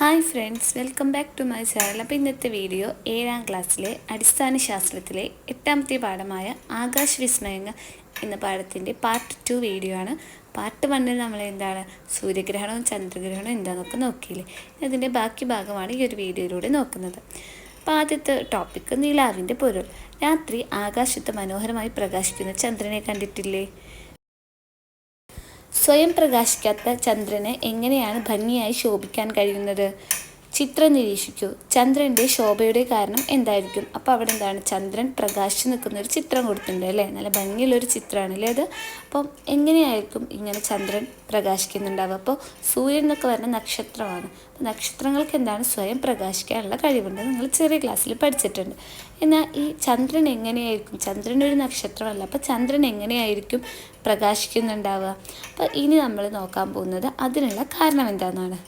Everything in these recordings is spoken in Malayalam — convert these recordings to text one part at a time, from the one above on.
Hi friends welcome back to my channel. അപ്പോൾ ഇന്നത്തെ വീഡിയോ ഏഴാം ക്ലാസ്സിലെ അടിസ്ഥാന ശാസ്ത്രത്തിലെ എട്ടാമത്തെ പാഠമായ ആകാശ വിസ്മയങ്ങൾ എന്ന പാഠത്തിന്റെ പാർട്ട് ടു വീഡിയോ ആണ്. പാർട്ട് വണ്ണിൽ നമ്മൾ എന്താണ്? സൂര്യഗ്രഹണവും ചന്ദ്രഗ്രഹണവും എന്താണെന്നൊക്കെ നോക്കിയില്ലേ? അതിന്റെ ബാക്കി ഭാഗമാണ് ഈ ഒരു വീഡിയോയിലൂടെ നോക്കുന്നത്. അപ്പോൾ ആദ്യത്തെ ടോപ്പിക്ക് നിലാവിന്റെ പൊരുൾ. രാത്രി ആകാശത്ത് മനോഹരമായി പ്രകാശിക്കുന്ന ചന്ദ്രനെ കണ്ടിട്ടില്ലേ? സ്വയം പ്രകാശിക്കാത്ത ചന്ദ്രന് എങ്ങനെയാണ് ഭംഗിയായി ശോഭിക്കാൻ കഴിയുന്നത്? ചിത്രം നിരീക്ഷിക്കൂ ചന്ദ്രന്റെ ശോഭയുടെ കാരണം എന്തായിരിക്കും? അപ്പോൾ അവിടെ എന്താണ്? ചന്ദ്രൻ പ്രകാശിച്ച് നിൽക്കുന്ന ഒരു ചിത്രം കൊടുത്തിട്ടുണ്ട് അല്ലേ? നല്ല ഭംഗിയുള്ളൊരു ചിത്രമാണ് അല്ലേ അത്. അപ്പം എങ്ങനെയായിരിക്കും ഇങ്ങനെ ചന്ദ്രൻ പ്രകാശിക്കുന്നുണ്ടാവുക? അപ്പോൾ സൂര്യൻ എന്നൊക്കെ പറഞ്ഞ നക്ഷത്രമാണ്. അപ്പോൾ നക്ഷത്രങ്ങൾക്ക് എന്താണ്? സ്വയം പ്രകാശിക്കാനുള്ള കഴിവുണ്ട്. നിങ്ങൾ ചെറിയ ക്ലാസ്സിൽ പഠിച്ചിട്ടുണ്ട്. എന്നാൽ ഈ ചന്ദ്രൻ എങ്ങനെയായിരിക്കും? ചന്ദ്രൻ ഒരു നക്ഷത്രമല്ല. അപ്പോൾ ചന്ദ്രൻ എങ്ങനെയായിരിക്കും പ്രകാശിക്കുന്നുണ്ടാവുക? അപ്പോൾ ഇനി നമ്മൾ നോക്കാൻ പോകുന്നത് അതിനുള്ള കാരണം എന്താണെന്നാണ്.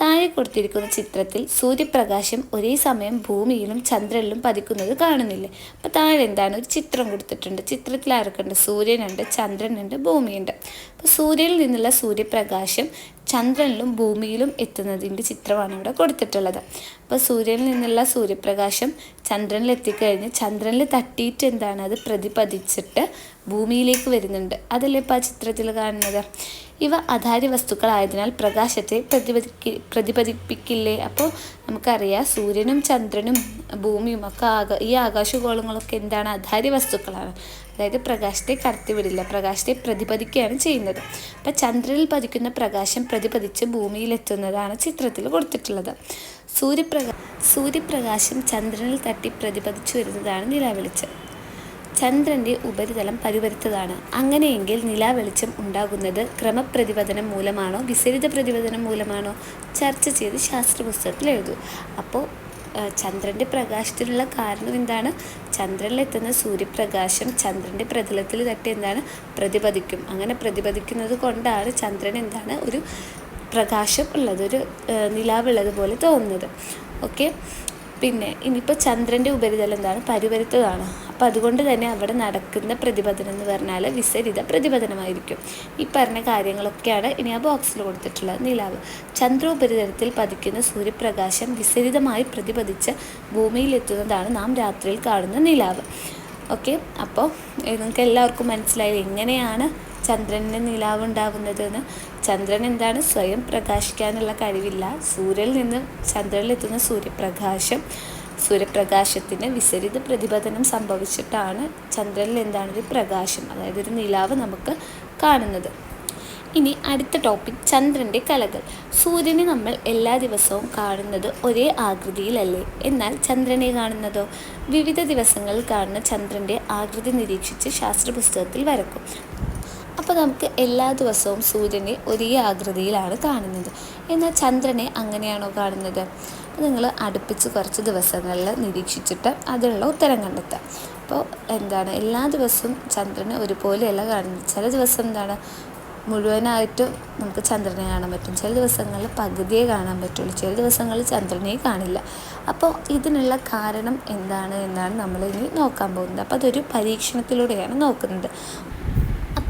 താഴെ കൊടുത്തിരിക്കുന്ന ചിത്രത്തിൽ സൂര്യപ്രകാശം ഒരേ സമയം ഭൂമിയിലും ചന്ദ്രനിലും പതിക്കുന്നത് കാണുന്നില്ലേ? അപ്പോൾ താഴെ എന്താണ്? ഒരു ചിത്രം കൊടുത്തിട്ടുണ്ട്. ചിത്രത്തിൽ ആർക്കുണ്ട് സൂര്യനുണ്ട് ചന്ദ്രനുണ്ട് ഭൂമിയുണ്ട്. അപ്പോൾ സൂര്യനിൽ നിന്നുള്ള സൂര്യപ്രകാശം ചന്ദ്രനിലും ഭൂമിയിലും എത്തുന്നതിന്റെ ചിത്രമാണ് ഇവിടെ കൊടുത്തിട്ടുള്ളത്. അപ്പോൾ സൂര്യനിൽ നിന്നുള്ള സൂര്യപ്രകാശം ചന്ദ്രനിൽ എത്തിക്കഴിഞ്ഞ് ചന്ദ്രനിൽ തട്ടിയിട്ട് എന്താണ്? അത് പ്രതിപതിച്ചിട്ട് ഭൂമിയിലേക്ക് വരുന്നുണ്ട്. അതല്ലേ ഇപ്പോൾ ആ ചിത്രത്തിൽ കാണുന്നത്? ഇവ അധാരി വസ്തുക്കളായതിനാൽ പ്രകാശത്തെ പ്രതിപതി പ്രതിപതിപ്പിക്കില്ലേ? അപ്പോൾ നമുക്കറിയാം സൂര്യനും ചന്ദ്രനും ഭൂമിയും ഒക്കെ ആകാ ഈ ആകാശഗോളങ്ങളൊക്കെ എന്താണ്? അധാരി വസ്തുക്കളാണ്. അതായത് പ്രകാശത്തെ കടത്തിവിടില്ല പ്രകാശത്തെ പ്രതിപതിക്കുകയാണ് ചെയ്യുന്നത്. അപ്പം ചന്ദ്രനിൽ പതിക്കുന്ന പ്രകാശം പ്രതിപദിച്ച് ഭൂമിയിലെത്തുന്നതാണ് ചിത്രത്തിൽ കൊടുത്തിട്ടുള്ളത്. സൂര്യപ്രകാ സൂര്യപ്രകാശം ചന്ദ്രനിൽ തട്ടി പ്രതിപതിച്ചു വരുന്നതാണ് നിലാവെളിച്ചം ചന്ദ്രന്റെ ഉപരിതലം പരുപരുത്തതാണ് അങ്ങനെയെങ്കിൽ നിലാവെളിച്ചം ഉണ്ടാകുന്നത് ക്രമപ്രതിപതനം മൂലമാണോ വിസരിത പ്രതിപതനം മൂലമാണോ? ചർച്ച ചെയ്ത് ശാസ്ത്രപുസ്തകത്തിൽ എഴുതൂ. അപ്പോൾ ചന്ദ്രന്റെ പ്രകാശത്തിനുള്ള കാരണം എന്താണ്? ചന്ദ്രനിലെത്തുന്ന സൂര്യപ്രകാശം ചന്ദ്രന്റെ പ്രതലത്തിൽ തട്ടി എന്താണ്? പ്രതിപദിക്കും അങ്ങനെ പ്രതിപദിക്കുന്നത് കൊണ്ടാണ് ചന്ദ്രൻ എന്താണ്? ഒരു പ്രകാശം ഉള്ളത് ഒരു നിലാവുള്ളത് പോലെ തോന്നുന്നത്. ഓക്കെ? പിന്നെ ഇനിയിപ്പോൾ ചന്ദ്രന്റെ ഉപരിതലം എന്താണ്? പരിവരുത്തതാണ്. അപ്പോൾ അതുകൊണ്ട് തന്നെ അവിടെ നടക്കുന്ന പ്രതിപതനം എന്ന് പറഞ്ഞാൽ വിസരിത പ്രതിപതനമായിരിക്കും ഈ പറഞ്ഞ കാര്യങ്ങളൊക്കെയാണ് ഇനി ആ ബോക്സിൽ കൊടുത്തിട്ടുള്ള നിലാവ് ചന്ദ്രോപരിതലത്തിൽ പതിക്കുന്ന സൂര്യപ്രകാശം വിസരിതമായി പ്രതിപതിച്ച് ഭൂമിയിലെത്തുന്നതാണ് നാം രാത്രിയിൽ കാണുന്ന നിലാവ്. ഓക്കെ അപ്പോൾ നിങ്ങൾക്ക് എല്ലാവർക്കും മനസ്സിലായി എങ്ങനെയാണ് ചന്ദ്രന് നിലാവ് ഉണ്ടാകുന്നതെന്ന്? ചന്ദ്രൻ എന്താണ്? സ്വയം പ്രകാശിക്കാനുള്ള കഴിവില്ല. സൂര്യനിൽ നിന്ന് ചന്ദ്രനിലെത്തുന്ന സൂര്യപ്രകാശം സൂര്യപ്രകാശത്തിന് വിസരിത പ്രതിപതനം സംഭവിച്ചിട്ടാണ് ചന്ദ്രനിൽ എന്താണ് ഒരു പ്രകാശം അതായത് ഒരു നിലാവ് നമുക്ക് കാണുന്നത്. ഇനി അടുത്ത ടോപ്പിക് ചന്ദ്രന്റെ കലകൾ. സൂര്യനെ നമ്മൾ എല്ലാ ദിവസവും കാണുന്നത് ഒരേ ആകൃതിയിലല്ലേ? എന്നാൽ ചന്ദ്രനെ കാണുന്നതോ? വിവിധ ദിവസങ്ങളിൽ കാണുന്ന ചന്ദ്രന്റെ ആകൃതി നിരീക്ഷിച്ച് ശാസ്ത്ര പുസ്തകത്തിൽ വരക്കും. അപ്പോൾ നമുക്ക് എല്ലാ ദിവസവും സൂര്യനെ ഒരേ ആകൃതിയിലാണ് കാണുന്നത്. എന്നാൽ ചന്ദ്രനെ അങ്ങനെയാണോ കാണുന്നത്? നിങ്ങൾ അടുപ്പിച്ച് കുറച്ച് ദിവസങ്ങളിൽ നിരീക്ഷിച്ചിട്ട് അതിനുള്ള ഉത്തരം കണ്ടെത്തുക. അപ്പോൾ എന്താണ്? എല്ലാ ദിവസവും ചന്ദ്രനെ ഒരുപോലെയല്ല കാണുന്നത്. ചില ദിവസം എന്താണ്? മുഴുവനായിട്ട് നമുക്ക് ചന്ദ്രനെ കാണാൻ പറ്റും. ചില ദിവസങ്ങളിൽ പകുതിയെ കാണാൻ പറ്റുള്ളൂ. ചില ദിവസങ്ങളിൽ ചന്ദ്രനെ കാണില്ല. അപ്പോൾ ഇതിനുള്ള കാരണം എന്താണ് എന്നാണ് നമ്മൾ ഇനി നോക്കാൻ പോകുന്നത്. അപ്പോൾ അതൊരു പരീക്ഷണത്തിലൂടെയാണ് നോക്കുന്നത്.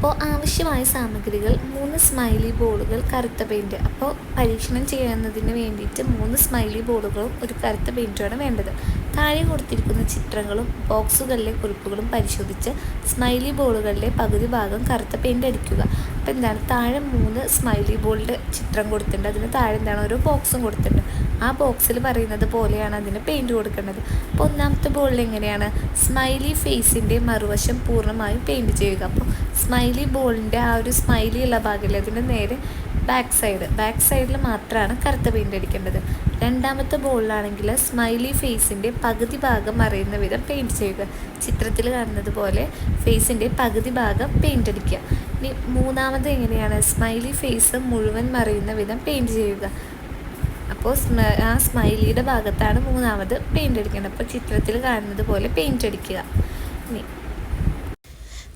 അപ്പോൾ ആവശ്യമായ സാമഗ്രികൾ മൂന്ന് സ്മൈലി ബോർഡുകൾ കറുത്ത പെയിന്റ് അപ്പോൾ പരീക്ഷണം ചെയ്യുന്നതിന് വേണ്ടിയിട്ട് മൂന്ന് സ്മൈലി ബോർഡുകളും ഒരു കറുത്ത പെയിന്റുമാണ് വേണ്ടത്. താഴെ കൊടുത്തിരിക്കുന്ന ചിത്രങ്ങളും ബോക്സുകളിലെ കുറിപ്പുകളും പരിശോധിച്ച് സ്മൈലി ബോർഡുകളിലെ പകുതി ഭാഗം കറുത്ത പെയിന്റ് അടിക്കുക. അപ്പോൾ എന്താണ്? താഴെ മൂന്ന് സ്മൈലി ബോളിന്റെ ചിത്രം കൊടുത്തിട്ടുണ്ട്. അതിന് താഴെ എന്താണ്? ഓരോ ബോക്സും കൊടുത്തിട്ടുണ്ട്. ആ ബോക്സിൽ പറയുന്നത് പോലെയാണ് അതിന് പെയിന്റ് കൊടുക്കേണ്ടത് അപ്പോൾ ഒന്നാമത്തെ ബോളിൽ എങ്ങനെയാണ്? സ്മൈലി ഫേസിന്റെ മറുവശം പൂർണമായും പെയിന്റ് ചെയ്യുക. അപ്പോൾ സ്മൈലി ബോളിന്റെ ആ ഒരു സ്മൈലി ഉള്ള ഭാഗമില്ല അതിന്റെ നേരെ ബാക്ക് സൈഡ് ബാക്ക് സൈഡിൽ മാത്രമാണ് കറുത്ത പെയിന്റ് അടിക്കേണ്ടത്. രണ്ടാമത്തെ ബോളിലാണെങ്കിൽ സ്മൈലി ഫേസിന്റെ പകുതി ഭാഗം മറയുന്ന വിധം പെയിന്റ് ചെയ്യുക. ചിത്രത്തിൽ കാണുന്നത് പോലെ ഫേസിന്റെ പകുതി ഭാഗം പെയിന്റ് അടിക്കുക. ഇനി മൂന്നാമത് എങ്ങനെയാണ്? സ്മൈലി ഫേസ് മുഴുവൻ മറയുന്ന വിധം പെയിന്റ് ചെയ്യുക. അപ്പോൾ ആ സ്മൈലിയുടെ ഭാഗത്താണ് മൂന്നാമത് പെയിന്റ് അടിക്കേണ്ടത്. അപ്പോൾ ചിത്രത്തിൽ കാണുന്നത് പോലെ പെയിന്റ് അടിക്കുക. ഇനി.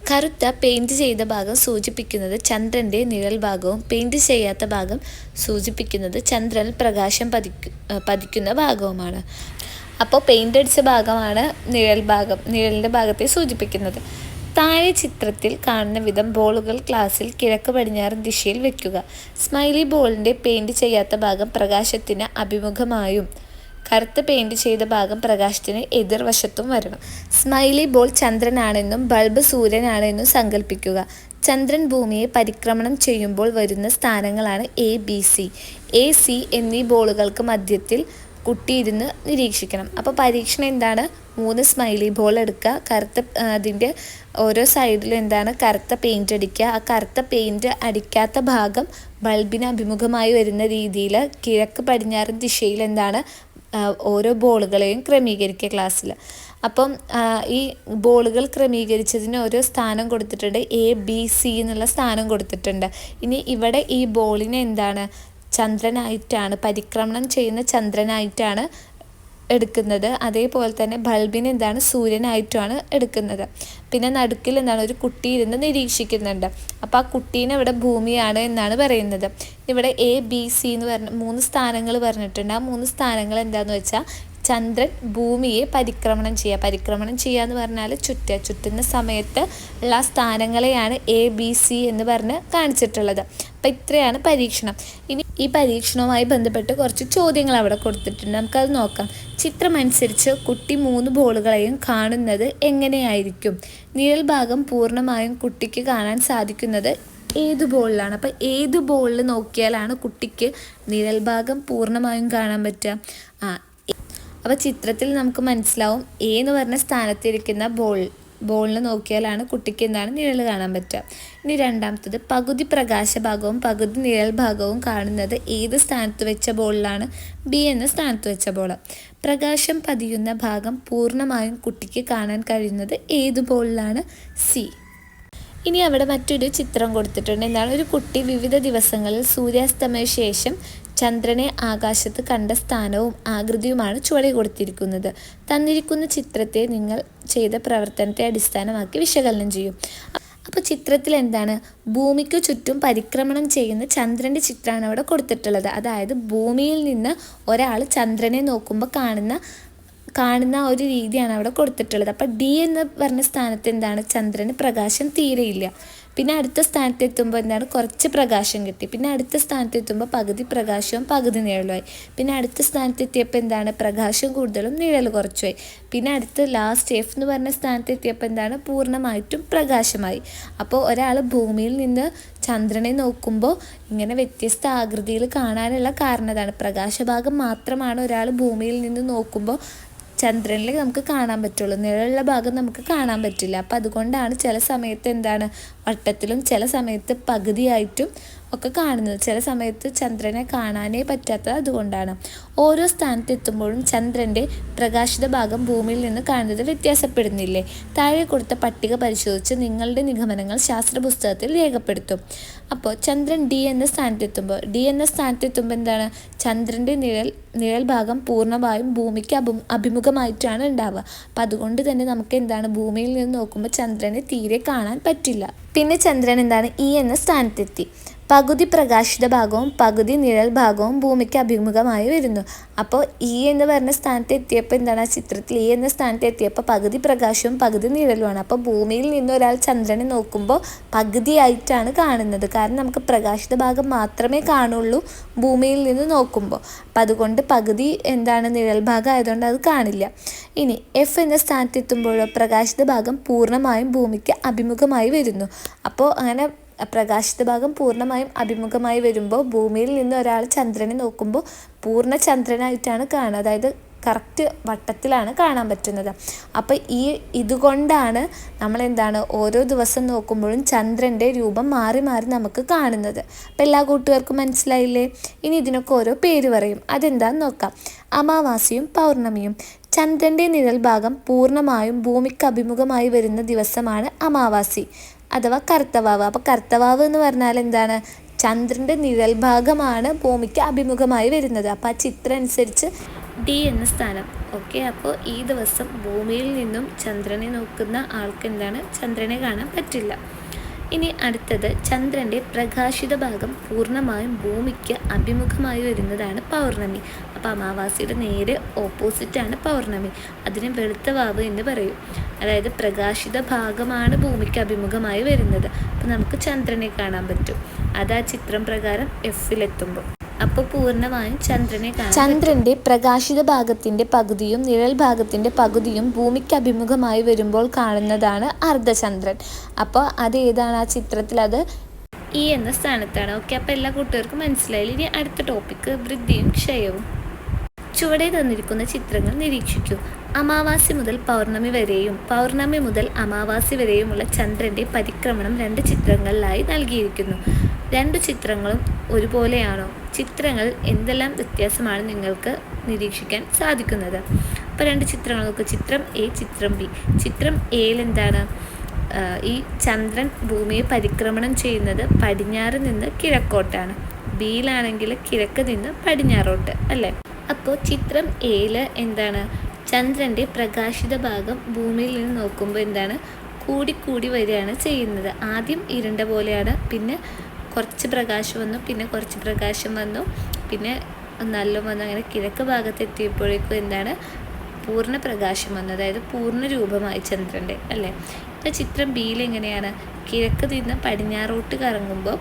കറുത്ത പെയിന്റ് ചെയ്ത ഭാഗം സൂചിപ്പിക്കുന്നത് ചന്ദ്രന്റെ നിഴൽ ഭാഗവും പെയിന്റ് ചെയ്യാത്ത ഭാഗം സൂചിപ്പിക്കുന്നത് ചന്ദ്രൻ പ്രകാശം പതിക്കു പതിക്കുന്ന ഭാഗവുമാണ്. അപ്പോൾ പെയിന്റ് അടിച്ച ഭാഗമാണ് നിഴൽ ഭാഗം നിഴലിന്റെ ഭാഗത്തെ സൂചിപ്പിക്കുന്നത്. താഴെ ചിത്രത്തിൽ കാണുന്ന വിധം ബോളുകൾ ക്ലാസ്സിൽ കിഴക്ക് പടിഞ്ഞാറ് ദിശയിൽ വെക്കുക. സ്മൈലി ബോളിന്റെ പെയിന്റ് ചെയ്യാത്ത ഭാഗം പ്രകാശത്തിന് അഭിമുഖമായും കറുത്ത പെയിന്റ് ചെയ്ത ഭാഗം പ്രകാശത്തിന് എതിർവശത്തും വരണം. സ്മൈലി ബോൾ ചന്ദ്രനാണെന്നും ബൾബ് സൂര്യനാണെന്നും സങ്കല്പിക്കുക ചന്ദ്രൻ ഭൂമിയെ പരിക്രമണം ചെയ്യുമ്പോൾ വരുന്ന സ്ഥാനങ്ങളാണ് A B C A C എന്നീ ബോളുകൾക്ക് മധ്യത്തിൽ കുട്ടിയിരുന്ന് നിരീക്ഷിക്കണം. അപ്പോൾ പരീക്ഷണം എന്താണ്? മൂന്ന് സ്മൈലി ബോൾ എടുക്കുക. കറുത്ത അതിന്റെ ഓരോ സൈഡിലും എന്താണ് കറുത്ത പെയിന്റ് അടിക്കുക. ആ കറുത്ത പെയിന്റ് അടിക്കാത്ത ഭാഗം ബൾബിന് അഭിമുഖമായി വരുന്ന രീതിയിൽ കിഴക്ക് പടിഞ്ഞാറ് ദിശയിൽ എന്താണ് ഓരോ ബോളുകളെയും ക്രമീകരിക്കുക ക്ലാസ്സിൽ അപ്പം ഈ ബോളുകൾ ക്രമീകരിച്ചതിന് ഓരോ സ്ഥാനം കൊടുത്തിട്ടുണ്ട്. എ ബി സി എന്നുള്ള സ്ഥാനം കൊടുത്തിട്ടുണ്ട്. ഇനി ഇവിടെ ഈ ബോളിനെ എന്താണ് ചന്ദ്രനായിട്ടാണ് പരിക്രമണം ചെയ്യുന്ന ചന്ദ്രനായിട്ടാണ് എടുക്കുന്നത്. അതേപോലെ തന്നെ ബൾബിന് എന്താണ് സൂര്യനായിട്ടുമാണ് എടുക്കുന്നത്. പിന്നെ നടുക്കിൽ എന്താണ് ഒരു കുട്ടി ഇരുന്ന് നിരീക്ഷിക്കുന്നുണ്ട്. അപ്പോൾ ആ കുട്ടീനെ ഇവിടെ ഭൂമിയാണ് എന്നാണ് പറയുന്നത്. ഇവിടെ എ ബി സി എന്ന് പറഞ്ഞ മൂന്ന് സ്ഥാനങ്ങൾ പറഞ്ഞിട്ടുണ്ട്. ആ മൂന്ന് സ്ഥാനങ്ങൾ എന്താണെന്ന് വെച്ചാൽ ചന്ദ്രൻ ഭൂമിയെ പരിക്രമണം ചെയ്യുക. പരിക്രമണം ചെയ്യുക എന്ന് പറഞ്ഞാൽ ചുറ്റുക ചുറ്റുന്ന സമയത്ത് ഉള്ള സ്ഥാനങ്ങളെയാണ് എ ബി സി എന്ന് പറഞ്ഞ് കാണിച്ചിട്ടുള്ളത്. അപ്പം ഇത്രയാണ് പരീക്ഷണം. ഇനി ഈ പരീക്ഷണവുമായി ബന്ധപ്പെട്ട് കുറച്ച് ചോദ്യങ്ങൾ അവിടെ കൊടുത്തിട്ടുണ്ട്. നമുക്കത് നോക്കാം. ചിത്രം അനുസരിച്ച് കുട്ടി മൂന്ന് ബോളുകളെയും കാണുന്നത് എങ്ങനെയായിരിക്കും? നിഴൽ ഭാഗം പൂർണമായും കുട്ടിക്ക് കാണാൻ സാധിക്കുന്നത് ഏത് ബോളിലാണ്? അപ്പം ഏത് ബോളിൽ നോക്കിയാലാണ് കുട്ടിക്ക് നിഴൽ ഭാഗം പൂർണമായും കാണാൻ പറ്റുക? ആ അപ്പോൾ ചിത്രത്തിൽ നമുക്ക് മനസ്സിലാവും. എ എന്ന് പറഞ്ഞ സ്ഥാനത്തിരിക്കുന്ന ബോൾ ബോളിന് നോക്കിയാലാണ് കുട്ടിക്ക് എന്താണ് നിഴൽ കാണാൻ പറ്റുക. ഇനി രണ്ടാമത്തത് പകുതി പ്രകാശ ഭാഗവും പകുതി നിഴൽ ഭാഗവും കാണുന്നത് ഏത് സ്ഥാനത്ത് വെച്ച ബോളിലാണ്? ബി എന്ന സ്ഥാനത്ത് വെച്ച ബോൾ പ്രകാശം പതിയുന്ന ഭാഗം പൂർണമായും കുട്ടിക്ക് കാണാൻ കഴിയുന്നത് ഏത് ബോളിലാണ്? സി ഇനി അവിടെ മറ്റൊരു ചിത്രം കൊടുത്തിട്ടുണ്ട്. എന്താണ്? ഒരു കുട്ടി വിവിധ ദിവസങ്ങളിൽ സൂര്യാസ്തമയ ശേഷം ചന്ദ്രനെ ആകാശത്ത് കണ്ട സ്ഥാനവും ആകൃതിയുമാണ് ചുവടെ കൊടുത്തിരിക്കുന്നത്. തന്നിരിക്കുന്ന ചിത്രത്തെ നിങ്ങൾ ചെയ്ത പ്രവർത്തനത്തെ അടിസ്ഥാനമാക്കി വിശകലനം ചെയ്യും. അപ്പോൾ ചിത്രത്തിൽ എന്താണ്? ഭൂമിക്ക് ചുറ്റും പരിക്രമണം ചെയ്യുന്ന ചന്ദ്രന്റെ ചിത്രമാണ് അവിടെ കൊടുത്തിട്ടുള്ളത്. അതായത് ഭൂമിയിൽ നിന്ന് ഒരാൾ ചന്ദ്രനെ നോക്കുമ്പോൾ കാണുന്ന കാണുന്ന ഒരു രീതിയാണ് അവിടെ കൊടുത്തിട്ടുള്ളത്. അപ്പോൾ ഡി എന്ന് പറഞ്ഞ സ്ഥാനത്ത് എന്താണ്? ചന്ദ്രന് പ്രകാശം തീരെയില്ല. പിന്നെ അടുത്ത സ്ഥാനത്ത് എത്തുമ്പോൾ എന്താണ്? കുറച്ച് പ്രകാശം കിട്ടി. പിന്നെ അടുത്ത സ്ഥാനത്ത് എത്തുമ്പോൾ പകുതി പ്രകാശവും പകുതി നിഴലുമായി പിന്നെ അടുത്ത സ്ഥാനത്ത് എത്തിയപ്പോൾ എന്താണ്? പ്രകാശം കൂടുതലും നിഴൽ കുറച്ചുമായി. പിന്നെ അടുത്ത് ലാസ്റ്റ് എഫ് എന്ന് പറഞ്ഞ സ്ഥാനത്ത് എത്തിയപ്പോൾ എന്താണ്? പൂർണമായിട്ടും പ്രകാശമായി. അപ്പോൾ ഒരാൾ ഭൂമിയിൽ നിന്ന് ചന്ദ്രനെ നോക്കുമ്പോൾ ഇങ്ങനെ വ്യത്യസ്ത ആകൃതിയിൽ കാണാനുള്ള കാരണം പ്രകാശഭാഗം മാത്രമാണ് ഒരാൾ ഭൂമിയിൽ നിന്ന് നോക്കുമ്പോൾ ചന്ദ്രനിൽ നമുക്ക് കാണാൻ പറ്റുള്ളൂ. നിഴലുള്ള ഭാഗം നമുക്ക് കാണാൻ പറ്റില്ല. അപ്പം അതുകൊണ്ടാണ് ചില സമയത്ത് എന്താണ് വട്ടത്തിലും ചില സമയത്ത് പകുതിയായിട്ടും ഒക്കെ കാണുന്നത്. ചില സമയത്ത് ചന്ദ്രനെ കാണാനേ പറ്റാത്തത് അതുകൊണ്ടാണ്. ഓരോ സ്ഥാനത്ത് എത്തുമ്പോഴും ചന്ദ്രന്റെ പ്രകാശിത ഭാഗം ഭൂമിയിൽ നിന്ന് കാണുന്നത് വ്യത്യാസപ്പെടുന്നില്ലേ? താഴെ കൊടുത്ത പട്ടിക പരിശോധിച്ച് നിങ്ങളുടെ നിഗമനങ്ങൾ ശാസ്ത്ര പുസ്തകത്തിൽ രേഖപ്പെടുത്തും. അപ്പോൾ ചന്ദ്രൻ ഡി എന്ന സ്ഥാനത്തെത്തുമ്പോൾ ഡി എന്ന സ്ഥാനത്തെത്തുമ്പോൾ എന്താണ്? ചന്ദ്രന്റെ നിഴൽ നിഴൽ ഭാഗം പൂർണമായും ഭൂമിക്ക് അഭി അഭിമുഖമായിട്ടാണ് ഉണ്ടാവുക. അപ്പം അതുകൊണ്ട് തന്നെ നമുക്ക് എന്താണ്? ഭൂമിയിൽ നിന്ന് നോക്കുമ്പോൾ ചന്ദ്രനെ തീരെ കാണാൻ പറ്റില്ല. പിന്നെ ചന്ദ്രൻ എന്താണ്? ഇ എന്ന സ്ഥാനത്തെത്തി. പകുതി പ്രകാശിത ഭാഗവും പകുതി നിഴൽ ഭാഗവും ഭൂമിക്ക് അഭിമുഖമായി വരുന്നു. അപ്പോൾ ഇ എന്ന് പറഞ്ഞ സ്ഥാനത്ത് എത്തിയപ്പോൾ എന്താണ് ആ ചിത്രത്തിൽ ഇ എന്ന സ്ഥാനത്ത് എത്തിയപ്പോൾ പകുതി പ്രകാശവും പകുതി നിഴലുമാണ്. അപ്പോൾ ഭൂമിയിൽ നിന്ന് ഒരാൾ ചന്ദ്രനെ നോക്കുമ്പോൾ പകുതിയായിട്ടാണ് കാണുന്നത്. കാരണം നമുക്ക് പ്രകാശിത ഭാഗം മാത്രമേ കാണുള്ളൂ ഭൂമിയിൽ നിന്ന് നോക്കുമ്പോൾ. അപ്പം അതുകൊണ്ട് പകുതി എന്താണ് നിഴൽ ഭാഗം ആയതുകൊണ്ട് അത് കാണില്ല. ഇനി എഫ് എന്ന സ്ഥാനത്ത് എത്തുമ്പോഴോ പ്രകാശിത ഭാഗം പൂർണമായും ഭൂമിക്ക് അഭിമുഖമായി വരുന്നു. അപ്പോൾ അങ്ങനെ പ്രകാശിത ഭാഗം പൂർണമായും അഭിമുഖമായി വരുമ്പോൾ ഭൂമിയിൽ നിന്ന് ഒരാൾ ചന്ദ്രനെ നോക്കുമ്പോൾ പൂർണ ചന്ദ്രനായിട്ടാണ് കാണുക അതായത് കറക്റ്റ് വട്ടത്തിലാണ് കാണാൻ പറ്റുന്നത്. അപ്പോൾ ഈ ഇതുകൊണ്ടാണ് നമ്മൾ എന്താണ് ഓരോ ദിവസം നോക്കുമ്പോഴും ചന്ദ്രന്റെ രൂപം മാറി മാറി നമുക്ക് കാണുന്നത്. അപ്പം എല്ലാ കൂട്ടുകാർക്കും മനസ്സിലായില്ലേ? ഇനി ഇതിനൊക്കെ ഓരോ പേര് പറയും. അതെന്താന്ന് നോക്കാം. അമാവാസിയും പൗർണമിയും. ചന്ദ്രന്റെ നിഴൽ ഭാഗം പൂർണമായും ഭൂമിക്ക് അഭിമുഖമായി വരുന്ന ദിവസമാണ് അമാവാസി. അഥവാ കർത്തവാവ് അപ്പോൾ കർത്തവാവ് എന്ന് പറഞ്ഞാൽ എന്താണ്? ചന്ദ്രന്റെ നിഴൽ ഭാഗമാണ് ഭൂമിക്ക് അഭിമുഖമായി വരുന്നത്. അപ്പോൾ ആ ചിത്രം അനുസരിച്ച് ഡി എന്ന സ്ഥാനം. ഓക്കെ അപ്പോൾ ഈ ദിവസം ഭൂമിയിൽ നിന്നും ചന്ദ്രനെ നോക്കുന്ന ആൾക്ക് എന്താണ്? ചന്ദ്രനെ കാണാൻ പറ്റില്ല. ഇനി അടുത്തത് ചന്ദ്രന്റെ പ്രകാശിത ഭാഗം പൂർണമായും ഭൂമിക്ക് അഭിമുഖമായി വരുന്നതാണ് പൗർണമി. അപ്പോൾ അമാവാസിയുടെ നേരെ ഓപ്പോസിറ്റാണ് പൗർണമി. അതിന് വെളുത്ത വാവ് എന്ന് പറയും. അതായത് പ്രകാശിത ഭാഗമാണ് ഭൂമിക്ക് അഭിമുഖമായി വരുന്നത്. അപ്പോൾ നമുക്ക് ചന്ദ്രനെ കാണാൻ പറ്റും. അത് ആ ചിത്രം പ്രകാരം എഫിലെത്തുമ്പോൾ അപ്പോൾ പൂർണമായും ചന്ദ്രനെ കാണാം ചന്ദ്രന്റെ പ്രകാശിത ഭാഗത്തിന്റെ പകുതിയും നിഴൽ ഭാഗത്തിന്റെ പകുതിയും ഭൂമിക്ക് അഭിമുഖമായി വരുമ്പോൾ കാണുന്നതാണ് അർദ്ധചന്ദ്രൻ. അപ്പോൾ അത് ഏതാണ് ആ ചിത്രത്തിൽ അത്? ഈ എന്ന സ്ഥാനത്താണ്. ഓക്കെ അപ്പോൾ എല്ലാ കൂട്ടുകാർക്കും മനസ്സിലായില്ല? ഇനി അടുത്ത ടോപ്പിക്ക് വൃദ്ധിയും ക്ഷയവും. ചുവടെ തന്നിരിക്കുന്ന ചിത്രങ്ങൾ നിരീക്ഷിക്കൂ. അമാവാസി മുതൽ പൗർണമി വരെയും പൗർണമി മുതൽ അമാവാസി വരെയുമുള്ള ചന്ദ്രന്റെ പരിക്രമണം രണ്ട് ചിത്രങ്ങളിലായി നൽകിയിരിക്കുന്നു. രണ്ടു ചിത്രങ്ങളും ഒരുപോലെയാണോ? ചിത്രങ്ങൾ എന്തെല്ലാം വ്യത്യാസമാണ് നിങ്ങൾക്ക് നിരീക്ഷിക്കാൻ സാധിക്കുന്നത്? അപ്പോൾ രണ്ട് ചിത്രങ്ങൾ നോക്കുക ചിത്രം എ ചിത്രം ബി. ചിത്രം എയിൽ എന്താണ്? ഈ ചന്ദ്രൻ ഭൂമിയെ പരിക്രമണം ചെയ്യുന്നത് പടിഞ്ഞാറ് നിന്ന് കിഴക്കോട്ടാണ്. ബിയിലാണെങ്കിൽ കിഴക്ക് നിന്ന് പടിഞ്ഞാറോട്ട് അല്ലേ? അപ്പോൾ ചിത്രം എയിൽ എന്താണ്? ചന്ദ്രന്റെ പ്രകാശിത ഭാഗം ഭൂമിയിൽ നിന്ന് നോക്കുമ്പോൾ എന്താണ്? കൂടിക്കൂടി വരികയാണ് ചെയ്യുന്നത്. ആദ്യം ഇരുണ്ട പോലെയാണ് പിന്നെ കുറച്ച് പ്രകാശം വന്നു പിന്നെ കുറച്ച് പ്രകാശം വന്നു പിന്നെ നല്ല വന്നു. അങ്ങനെ കിഴക്ക് ഭാഗത്ത് എത്തിയപ്പോഴേക്കും എന്താണ്? പൂർണ പ്രകാശം വന്നു. അതായത് പൂർണ രൂപമായി ചന്ദ്രന്റെ അല്ലേ? ഇപ്പം ചിത്രം ബിയിൽ എങ്ങനെയാണ് കിഴക്ക് നിന്ന് പടിഞ്ഞാറോട്ട് കറങ്ങുമ്പോൾ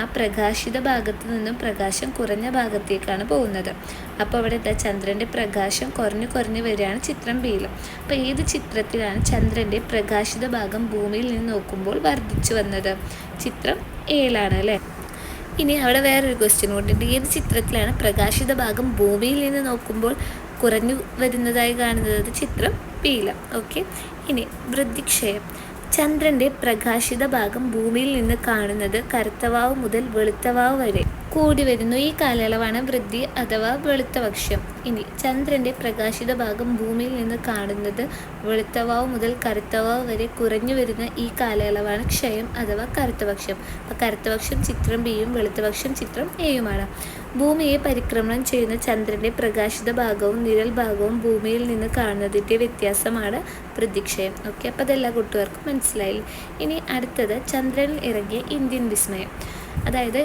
ആ പ്രകാശിത ഭാഗത്ത് നിന്നും പ്രകാശം കുറഞ്ഞ ഭാഗത്തേക്കാണ് പോകുന്നത്. അപ്പോൾ അവിടെ എന്താ ചന്ദ്രന്റെ പ്രകാശം കുറഞ്ഞു കുറഞ്ഞു വരികയാണ് ചിത്രം ബിയിൽ അപ്പോൾ ഏത് ചിത്രത്തിലാണ് ചന്ദ്രന്റെ പ്രകാശിത ഭാഗം ഭൂമിയിൽ നിന്ന് നോക്കുമ്പോൾ വർദ്ധിച്ചു വന്നത്? ചിത്രം ഏലാണ് അല്ലേ? ഇനി അവിടെ വേറൊരു ക്വസ്റ്റ്യൻ കൊണ്ടുണ്ട് ഏത് ചിത്രത്തിലാണ് പ്രകാശിത ഭാഗം ഭൂമിയിൽ നിന്ന് നോക്കുമ്പോൾ കുറഞ്ഞു വരുന്നതായി കാണുന്നത്? ചിത്രം പീല ഓക്കെ ഇനി വൃദ്ധിക്ഷയം. ചന്ദ്രന്റെ പ്രകാശിത ഭാഗം ഭൂമിയിൽ നിന്ന് കാണുന്നത് കറുത്തവാവ് മുതൽ വെളുത്തവാവ് വരെ. കൂടി വരുന്നു ഈ കാലയളവാണ് വൃദ്ധി അഥവാ വെളുത്തപക്ഷം ഇനി ചന്ദ്രന്റെ പ്രകാശിത ഭാഗം ഭൂമിയിൽ നിന്ന് കാണുന്നത് വെളുത്തവാവ് മുതൽ കറുത്തവാവ് വരെ കുറഞ്ഞു വരുന്ന ഈ കാലയളവാണ് ക്ഷയം അഥവാ കറുത്തപക്ഷം അപ്പോൾ കറുത്തപക്ഷം ചിത്രം ബിയും വെളുത്തപക്ഷം ചിത്രം എയുമാണ്. ഭൂമിയെ പരിക്രമണം ചെയ്യുന്ന ചന്ദ്രന്റെ പ്രകാശിത ഭാഗവും നിഴൽ ഭാഗവും ഭൂമിയിൽ നിന്ന് കാണുന്നതിന്റെ വ്യത്യാസമാണ് പ്രതിക്ഷയം ഓക്കെ അപ്പോൾ അതെല്ലാ കൂട്ടുകാർക്കും മനസ്സിലായി ഇനി അടുത്തത് ചന്ദ്രനിൽ ഇറങ്ങിയ ഇന്ത്യൻ വിസ്മയം. അതായത്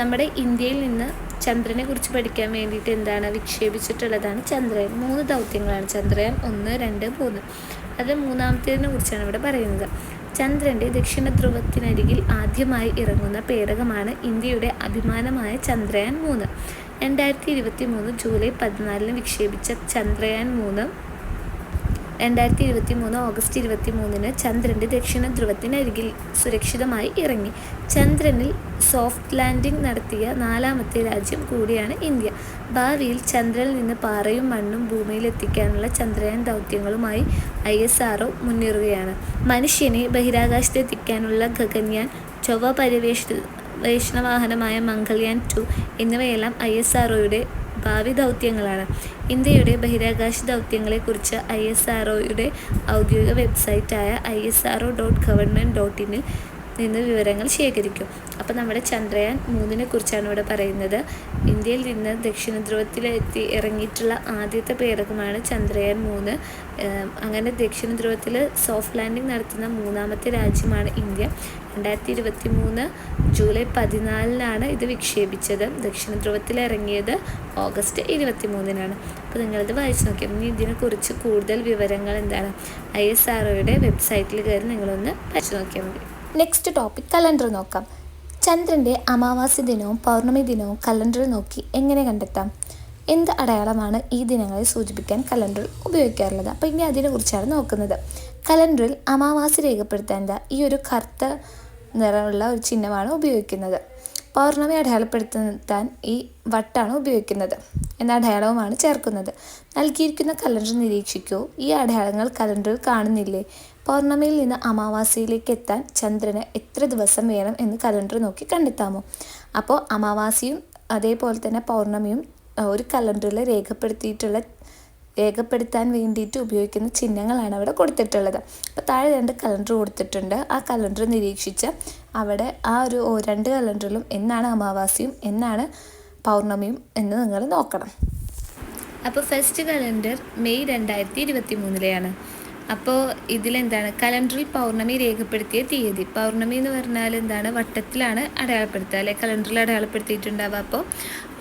നമ്മുടെ ഇന്ത്യയിൽ നിന്ന് ചന്ദ്രനെ കുറിച്ച് പഠിക്കാൻ വേണ്ടിയിട്ട് എന്താണ് വിക്ഷേപിച്ചിട്ടുള്ളതാണ് ചന്ദ്രയാൻ മൂന്ന് ദൗത്യങ്ങളാണ് ചന്ദ്രയാൻ ഒന്ന് രണ്ട് മൂന്ന്. അത് മൂന്നാമത്തേതിനെ കുറിച്ചാണ് ഇവിടെ പറയുന്നത്. ചന്ദ്രന്റെ ദക്ഷിണ ധ്രുവത്തിനരികിൽ ആദ്യമായി ഇറങ്ങുന്ന പേടകമാണ് ഇന്ത്യയുടെ അഭിമാനമായ ചന്ദ്രയാൻ മൂന്ന്. രണ്ടായിരത്തി ഇരുപത്തി മൂന്ന് ജൂലൈ പതിനാലിന് വിക്ഷേപിച്ച ചന്ദ്രയാൻ മൂന്ന് രണ്ടായിരത്തി ഇരുപത്തി മൂന്ന് ഓഗസ്റ്റ് ഇരുപത്തി മൂന്നിന് ചന്ദ്രന്റെ ദക്ഷിണ ധ്രുവത്തിനരികിൽ സുരക്ഷിതമായി ഇറങ്ങി. ചന്ദ്രനിൽ സോഫ്റ്റ് ലാൻഡിംഗ് നടത്തിയ നാലാമത്തെ രാജ്യം കൂടിയാണ് ഇന്ത്യ. ഭാവിയിൽ ചന്ദ്രനിൽ നിന്ന് പാറയും മണ്ണും ഭൂമിയിലെത്തിക്കാനുള്ള ചന്ദ്രയാൻ ദൗത്യങ്ങളുമായി ഐ എസ് ആർ മുന്നേറുകയാണ്. മനുഷ്യനെ ബഹിരാകാശത്തെത്തിക്കാനുള്ള ഗഗൻയാൻ ചൊവ്വ പര്യവേഷണ വേഷണ വാഹനമായ മംഗൾയാൻ ടു എന്നിവയെല്ലാം ഐ എസ് ആർ ഭാവി ദൗത്യങ്ങളാണ്. ഇന്ത്യയുടെ ബഹിരാകാശ ദൗത്യങ്ങളെക്കുറിച്ച് ഐ എസ് ആർ ഒയുടെ ഔദ്യോഗിക വെബ്സൈറ്റായ I S R O dot government dot ഇനിൽ നിന്ന് വിവരങ്ങൾ ശേഖരിക്കും. അപ്പോൾ നമ്മുടെ ചന്ദ്രയാൻ മൂന്നിനെ കുറിച്ചാണ് ഇവിടെ പറയുന്നത്. ഇന്ത്യയിൽ നിന്ന് ദക്ഷിണ ധ്രുവത്തിലെത്തി ഇറങ്ങിയിട്ടുള്ള ആദ്യത്തെ പേടകമാണ് ചന്ദ്രയാൻ മൂന്ന്. അങ്ങനെ ദക്ഷിണ ധ്രുവത്തിൽ സോഫ്റ്റ് ലാൻഡിംഗ് നടത്തുന്ന മൂന്നാമത്തെ രാജ്യമാണ് ഇന്ത്യ. രണ്ടായിരത്തി ഇരുപത്തി മൂന്ന് ജൂലൈ പതിനാലിനാണ് ഇത് വിക്ഷേപിച്ചത്. ദക്ഷിണ ധ്രുവത്തിൽ ഇറങ്ങിയത് ഓഗസ്റ്റ് ഇരുപത്തി മൂന്നിനാണ് അപ്പോൾ നിങ്ങളിത് വായിച്ചു നോക്കിയാൽ ഇനി ഇതിനെക്കുറിച്ച് കൂടുതൽ വിവരങ്ങൾ എന്താണ്? ഐ എസ് ആർ വെബ്സൈറ്റിൽ കയറി നിങ്ങളൊന്ന് വായിച്ചു നോക്കിയാൽ മതി. നെക്സ്റ്റ് ടോപ്പിക് കലണ്ടർ നോക്കാം. ചന്ദ്രന്റെ അമാവാസി ദിനവും പൗർണമി ദിനവും കലണ്ടറിൽ നോക്കി എങ്ങനെ കണ്ടെത്താം? എന്ത് അടയാളമാണ് ഈ ദിനങ്ങളെ സൂചിപ്പിക്കാൻ കലണ്ടർ ഉപയോഗിക്കാറുള്ളത്? അപ്പോൾ ഇനി അതിനെക്കുറിച്ചാണ് നോക്കുന്നത്. കലണ്ടറിൽ അമാവാസി രേഖപ്പെടുത്താൻ ഈ ഒരു കറുത്ത നിറമുള്ള ഒരു ചിഹ്നമാണ് ഉപയോഗിക്കുന്നത്. പൗർണമി അടയാളപ്പെടുത്താൻ ഈ വട്ടാണ് ഉപയോഗിക്കുന്നത്. എന്ന അടയാളവുമാണ് ചേർക്കുന്നത്. നൽകിയിരിക്കുന്ന കലണ്ടർ നിരീക്ഷിക്കൂ. ഈ അടയാളങ്ങൾ കലണ്ടറിൽ കാണുന്നില്ലേ? പൗർണമിയിൽ നിന്ന് അമാവാസിയിലേക്ക് എത്താൻ ചന്ദ്രന് എത്ര ദിവസം വേണം എന്ന് കലണ്ടർ നോക്കി കണ്ടെത്താമോ? അപ്പോൾ അമാവാസിയും അതേപോലെ തന്നെ പൗർണമിയും ഒരു കലണ്ടറിൽ രേഖപ്പെടുത്തിയിട്ടുള്ള രേഖപ്പെടുത്താൻ വേണ്ടിയിട്ട് ഉപയോഗിക്കുന്ന ചിഹ്നങ്ങളാണ് അവിടെ കൊടുത്തിട്ടുള്ളത്. അപ്പോൾ താഴെ രണ്ട് കലണ്ടർ കൊടുത്തിട്ടുണ്ട്. ആ കലണ്ടർ നിരീക്ഷിച്ച് അവിടെ ആ ഒരു രണ്ട് കലണ്ടറിലും എന്നാണ് അമാവാസിയും എന്നാണ് പൗർണമിയും എന്ന് നിങ്ങൾ നോക്കണം. അപ്പോൾ ഫസ്റ്റ് കലണ്ടർ മെയ് രണ്ടായിരത്തി ഇരുപത്തി മൂന്നിലെയാണ് അപ്പോൾ ഇതിലെന്താണ്? കലണ്ടറിൽ പൗർണമി രേഖപ്പെടുത്തിയ തീയതി. പൗർണമി എന്ന് പറഞ്ഞാൽ എന്താണ്? വട്ടത്തിലാണ് അടയാളപ്പെടുത്തുക അല്ലെ? കലണ്ടറിൽ അടയാളപ്പെടുത്തിയിട്ടുണ്ടാവുക. അപ്പോൾ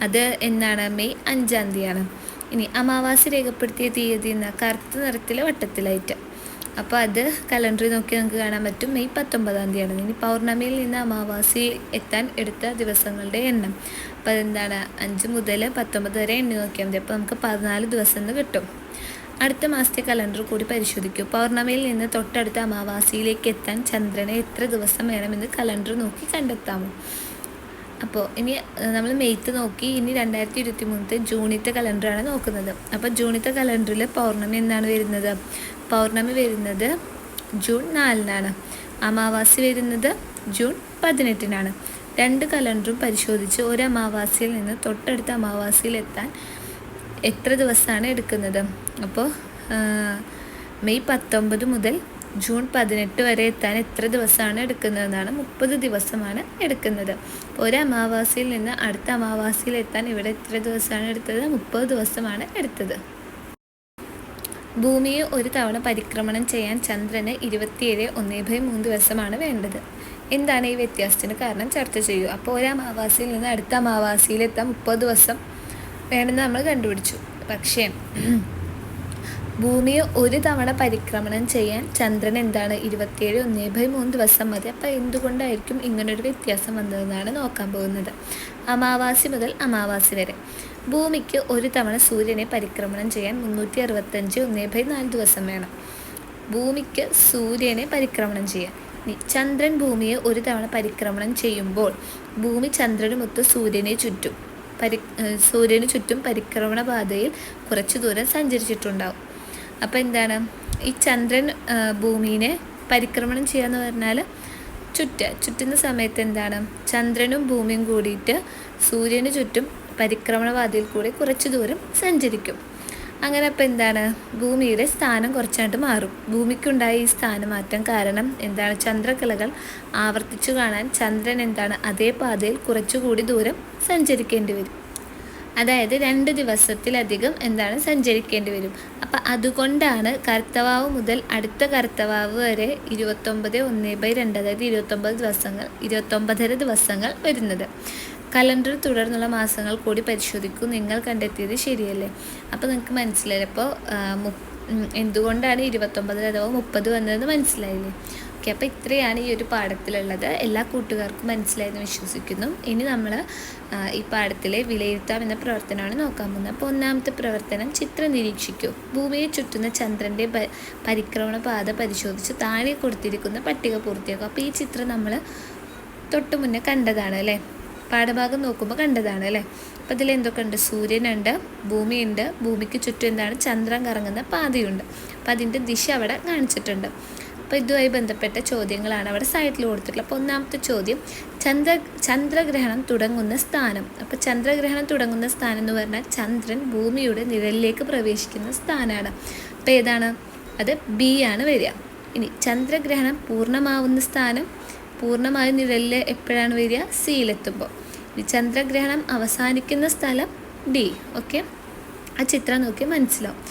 അത് എന്നാണ്? മെയ് അഞ്ചാം തീയതിയാണ്. ഇനി അമാവാസി രേഖപ്പെടുത്തിയ തീയതി എന്ന കറുത്ത നിറത്തിലെ വട്ടത്തിലായിട്ട്. അപ്പോൾ അത് കലണ്ടറിൽ നോക്കി നമുക്ക് കാണാൻ പറ്റും. മെയ് പത്തൊമ്പതാം തീയതിയാണ്. ഇനി പൗർണമിയിൽ നിന്ന് അമാവാസി എത്താൻ എടുത്ത ദിവസങ്ങളുടെ എണ്ണം. അപ്പോൾ അതെന്താണ്? അഞ്ച് മുതൽ പത്തൊമ്പത് വരെ എണ്ണി നോക്കിയാൽ മതി. അപ്പോൾ നമുക്ക് പതിനാല് ദിവസം എന്ന് കിട്ടും. അടുത്ത മാസത്തെ കലണ്ടർ കൂടി പരിശോധിക്കൂ. പൗർണമിയിൽ നിന്ന് തൊട്ടടുത്ത അമാവാസിയിലേക്ക് എത്താൻ ചന്ദ്രനെ എത്ര ദിവസം വേണമെന്ന് കലണ്ടർ നോക്കി കണ്ടെത്താമോ? അപ്പോൾ ഇനി നമ്മൾ മെയ്ത്ത് നോക്കി ഇനി രണ്ടായിരത്തി ഇരുപത്തി മൂന്നത്തെ ജൂണിത്തെ കലണ്ടറാണ് നോക്കുന്നത്. അപ്പോൾ ജൂണിത്തെ കലണ്ടറിൽ പൗർണമി എന്നാണ് വരുന്നത്? പൗർണമി വരുന്നത് ജൂൺ നാലിനാണ്. അമാവാസി വരുന്നത് ജൂൺ പതിനെട്ടിനാണ്. രണ്ട് കലണ്ടറും പരിശോധിച്ച് ഒരു അമാവാസിയിൽ നിന്ന് തൊട്ടടുത്ത അമാവാസിയിലെത്താൻ എത്ര ദിവസമാണ് എടുക്കുന്നത്? അപ്പോൾ മെയ് പത്തൊമ്പത് മുതൽ ജൂൺ പതിനെട്ട് വരെ എത്താൻ എത്ര ദിവസമാണ് എടുക്കുന്നതെന്നാണ് മുപ്പത് ദിവസമാണ് എടുക്കുന്നത്. ഒരു അമാവാസിയിൽ നിന്ന് അടുത്ത അമാവാസിയിൽ എത്താൻ ഇവിടെ എത്ര ദിവസമാണ് എടുത്തത്? മുപ്പത് ദിവസമാണ് എടുത്തത്. ഭൂമിയെ ഒരു തവണ പരിക്രമണം ചെയ്യാൻ ചന്ദ്രന് ഇരുപത്തിയേഴ് ഒന്നേ ബൈ മൂന്ന് ദിവസമാണ് വേണ്ടത്. എന്താണ് ഈ വ്യത്യാസത്തിന് കാരണം? ചർച്ച ചെയ്യൂ. അപ്പോൾ ഒരു അമാവാസിയിൽ നിന്ന് അടുത്ത അമാവാസിയിലെത്താൻ മുപ്പത് ദിവസം വേണമെന്ന് നമ്മൾ കണ്ടുപിടിച്ചു. പക്ഷേ ഭൂമിയെ ഒരു തവണ പരിക്രമണം ചെയ്യാൻ ചന്ദ്രൻ എന്താണ് ഇരുപത്തിയേഴ് ഒന്നേ ബൈ മൂന്ന് ദിവസം മതി. അപ്പോൾ എന്തുകൊണ്ടായിരിക്കും ഇങ്ങനൊരു വ്യത്യാസം വന്നതെന്നാണ് നോക്കാൻ പോകുന്നത്. അമാവാസി മുതൽ അമാവാസി വരെ. ഭൂമിക്ക് ഒരു തവണ സൂര്യനെ പരിക്രമണം ചെയ്യാൻ മുന്നൂറ്റി അറുപത്തഞ്ച് ഒന്നേ ബൈ നാല് ദിവസം വേണം. ഭൂമിക്ക് സൂര്യനെ പരിക്രമണം ചെയ്യാൻ. ചന്ദ്രൻ ഭൂമിയെ ഒരു തവണ പരിക്രമണം ചെയ്യുമ്പോൾ ഭൂമി ചന്ദ്രനുമൊത്ത് സൂര്യനെ ചുറ്റും. പരി സൂര്യന് ചുറ്റും പരിക്രമണ പാതയിൽ കുറച്ചു ദൂരം സഞ്ചരിച്ചിട്ടുണ്ടാവും. അപ്പോൾ എന്താണ്? ഈ ചന്ദ്രൻ ഭൂമിനെ പരിക്രമണം ചെയ്യാന്ന് പറഞ്ഞാൽ ചുറ്റ ചുറ്റുന്ന സമയത്ത് എന്താണ്? ചന്ദ്രനും ഭൂമിയും കൂടിയിട്ട് സൂര്യന് ചുറ്റും പരിക്രമണ പാതയിൽ കൂടി കുറച്ച് ദൂരം സഞ്ചരിക്കും. അങ്ങനെ അപ്പോൾ എന്താണ്? ഭൂമിയുടെ സ്ഥാനം കുറച്ചായിട്ട് മാറും. ഭൂമിക്കുണ്ടായ ഈ സ്ഥാനമാറ്റം കാരണം എന്താണ്? ചന്ദ്രകലകൾ ആവർത്തിച്ചു കാണാൻ ചന്ദ്രൻ എന്താണ്? അതേ പാതയിൽ കുറച്ചുകൂടി ദൂരം സഞ്ചരിക്കേണ്ടി വരും. അതായത് രണ്ട് ദിവസത്തിലധികം എന്താണ്? സഞ്ചരിക്കേണ്ടി വരും. അപ്പം അതുകൊണ്ടാണ് കർത്തവാവ് മുതൽ അടുത്ത കർത്തവാവ് വരെ ഇരുപത്തൊമ്പത് ഒന്ന് ബൈ രണ്ട് അതായത് ഇരുപത്തൊമ്പത് ദിവസങ്ങൾ ഇരുപത്തൊമ്പതര ദിവസങ്ങൾ വരുന്നത്. കലണ്ടർ തുടർന്നുള്ള മാസങ്ങൾ കൂടി പരിശോധിക്കൂ. നിങ്ങൾ കണ്ടെത്തിയത് ശരിയല്ലേ? അപ്പോൾ നിങ്ങൾക്ക് മനസ്സിലായി അപ്പോൾ എന്തുകൊണ്ടാണ് ഇരുപത്തൊമ്പത് അഥവാ മുപ്പത് വന്നതെന്ന് മനസ്സിലായില്ലേ? ഓക്കെ അപ്പോൾ ഇത്രയാണ് ഈ ഒരു പാഠത്തിലുള്ളത്. എല്ലാ കൂട്ടുകാർക്കും മനസ്സിലായെന്ന് വിശ്വസിക്കുന്നു. ഇനി നമ്മൾ ഈ പാഠത്തിലെ വിലയിരുത്താം എന്ന പ്രവർത്തനമാണ് നോക്കാൻ പോകുന്നത്. അപ്പോൾ ഒന്നാമത്തെ പ്രവർത്തനം ചിത്രം നിരീക്ഷിക്കൂ. ഭൂമിയെ ചുറ്റുന്ന ചന്ദ്രന്റെ പരിക്രമണ പാത പരിശോധിച്ച് താഴെ കൊടുത്തിരിക്കുന്ന പട്ടിക പൂർത്തിയാക്കും അപ്പോൾ ഈ ചിത്രം നമ്മൾ തൊട്ട് മുന്നേ കണ്ടതാണ് അല്ലേ? പാഠഭാഗം നോക്കുമ്പോൾ കണ്ടതാണ് അല്ലേ? അപ്പോൾ ഇതിൽ എന്തൊക്കെ ഉണ്ട്? സൂര്യനുണ്ട് ഭൂമിയുണ്ട് ഭൂമിക്ക് ചുറ്റും എന്താണ്? ചന്ദ്രൻ കറങ്ങുന്ന പാതയുണ്ട്. അപ്പോൾ അതിന്റെ ദിശ അവിടെ കാണിച്ചിട്ടുണ്ട്. അപ്പോൾ ഇതുമായി ബന്ധപ്പെട്ട ചോദ്യങ്ങളാണ് അവിടെ സൈഡിൽ കൊടുത്തിട്ടുള്ളത്. അപ്പോൾ ഒന്നാമത്തെ ചോദ്യം ചന്ദ്ര ചന്ദ്രഗ്രഹണം തുടങ്ങുന്ന സ്ഥാനം. അപ്പോൾ ചന്ദ്രഗ്രഹണം തുടങ്ങുന്ന സ്ഥാനം എന്ന് പറഞ്ഞാൽ ചന്ദ്രൻ ഭൂമിയുടെ നിഴലിലേക്ക് പ്രവേശിക്കുന്ന സ്ഥാനമാണ് അപ്പോൾ ഏതാണ്? അത് ബി ആണ് വരിക. ഇനി ചന്ദ്രഗ്രഹണം പൂർണമാവുന്ന സ്ഥാനം പൂർണമായും നിഴലിൽ എപ്പോഴാണ് വരിക? സിയിലെത്തുമ്പോൾ ഇനി ചന്ദ്രഗ്രഹണം അവസാനിക്കുന്ന സ്ഥലം ഡി. ഓക്കെ? ആ ചിത്രം നോക്കി മനസ്സിലാവും.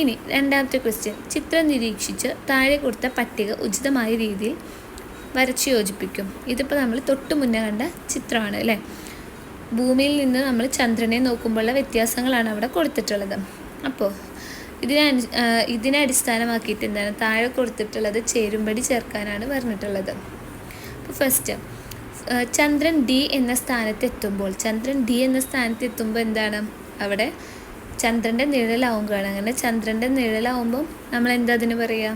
ഇനി രണ്ടാമത്തെ ക്വസ്റ്റ്യൻ ചിത്രം നിരീക്ഷിച്ച് താഴെ കൊടുത്ത പട്ടിക ഉചിതമായ രീതിയിൽ വരച്ച് യോജിപ്പിക്കും. ഇതിപ്പോൾ നമ്മൾ തൊട്ട് മുന്നേ കണ്ട ചിത്രമാണ് അല്ലേ? ഭൂമിയിൽ നിന്ന് നമ്മൾ ചന്ദ്രനെ നോക്കുമ്പോഴുള്ള വ്യത്യാസങ്ങളാണ് അവിടെ കൊടുത്തിട്ടുള്ളത്. അപ്പോൾ ഇതിനെ ഇതിനെ അടിസ്ഥാനമാക്കിയിട്ട് എന്താണ്? താഴെ കൊടുത്തിട്ടുള്ളത് ചേരുംപടി ചേർക്കാനാണ് പറഞ്ഞിട്ടുള്ളത്. അപ്പോൾ ഫസ്റ്റ് ചന്ദ്രൻ ഡി എന്ന സ്ഥാനത്തെത്തുമ്പോൾ ചന്ദ്രൻ ഡി എന്ന സ്ഥാനത്തെത്തുമ്പോൾ എന്താണ്? അവിടെ ചന്ദ്രന്റെ നിഴലാവുകയാണ് അങ്ങനെ ചന്ദ്രന്റെ നിഴലാവുമ്പോൾ നമ്മൾ എന്താ അതിന് പറയുക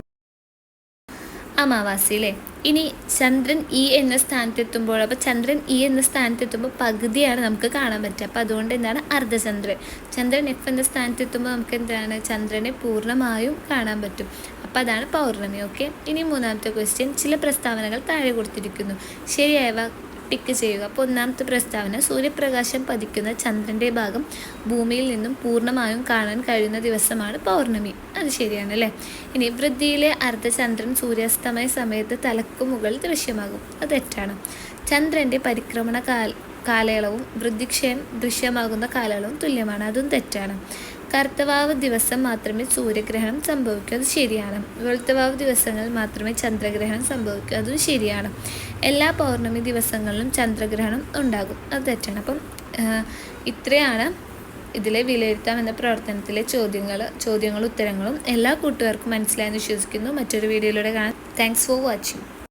അമാവാസി അല്ലേ ഇനി ചന്ദ്രൻ ഇ എന്ന സ്ഥാനത്തെത്തുമ്പോൾ അപ്പോൾ ചന്ദ്രൻ ഇ എന്ന സ്ഥാനത്തെത്തുമ്പോൾ പകുതിയാണ് നമുക്ക് കാണാൻ പറ്റുക. അപ്പോൾ അതുകൊണ്ട് എന്താണ്? അർദ്ധചന്ദ്രൻ. ചന്ദ്രൻ എഫ് എന്ന സ്ഥാനത്തെത്തുമ്പോൾ നമുക്ക് എന്താണ്? ചന്ദ്രനെ പൂർണമായും കാണാൻ പറ്റും. അപ്പോൾ അതാണ് പൗർണമി. ഓക്കെ? ഇനി മൂന്നാമത്തെ ക്വസ്റ്റ്യൻ ചില പ്രസ്താവനകൾ താഴെ കൊടുത്തിരിക്കുന്നു. ശരിയായവ ടിക്ക് ചെയ്യുക. അപ്പോൾ ഒന്നാമത്തെ പ്രസ്താവന സൂര്യപ്രകാശം പതിക്കുന്ന ചന്ദ്രന്റെ ഭാഗം ഭൂമിയിൽ നിന്നും പൂർണമായും കാണാൻ കഴിയുന്ന ദിവസമാണ് പൗർണമി. അത് ശരിയാണ് അല്ലേ? ഇനി വൃദ്ധിയിലെ അർദ്ധചന്ദ്രൻ സൂര്യാസ്തമയ സമയത്ത് തലക്കു മുകളിൽ ദൃശ്യമാകും. അത് തെറ്റാണ്. ചന്ദ്രന്റെ പരിക്രമണ കാല കാലയളവും വൃദ്ധിക്ഷയം ദൃശ്യമാകുന്ന കാലയളവും തുല്യമാണ്. അതും തെറ്റാണ്. കർത്തവാവ് ദിവസം മാത്രമേ സൂര്യഗ്രഹണം സംഭവിക്കൂ. അത് ശരിയാണ്. വെളുത്തവാവ് ദിവസങ്ങളിൽ മാത്രമേ ചന്ദ്രഗ്രഹണം സംഭവിക്കൂ. അതും ശരിയാണ്. എല്ലാ പൗർണമി ദിവസങ്ങളിലും ചന്ദ്രഗ്രഹണം ഉണ്ടാകും. അത് തെറ്റാണ്. അപ്പം ഇത്രയാണ് ഇതിലെ വിലയിരുത്താം എന്ന പ്രവർത്തനത്തിലെ ചോദ്യങ്ങൾ ചോദ്യങ്ങളും ഉത്തരങ്ങളും എല്ലാ കൂട്ടുകാർക്കും മനസ്സിലായെന്ന് വിശ്വസിക്കുന്നു. മറ്റൊരു വീഡിയോയിലൂടെ കാണാം. Thanks for watching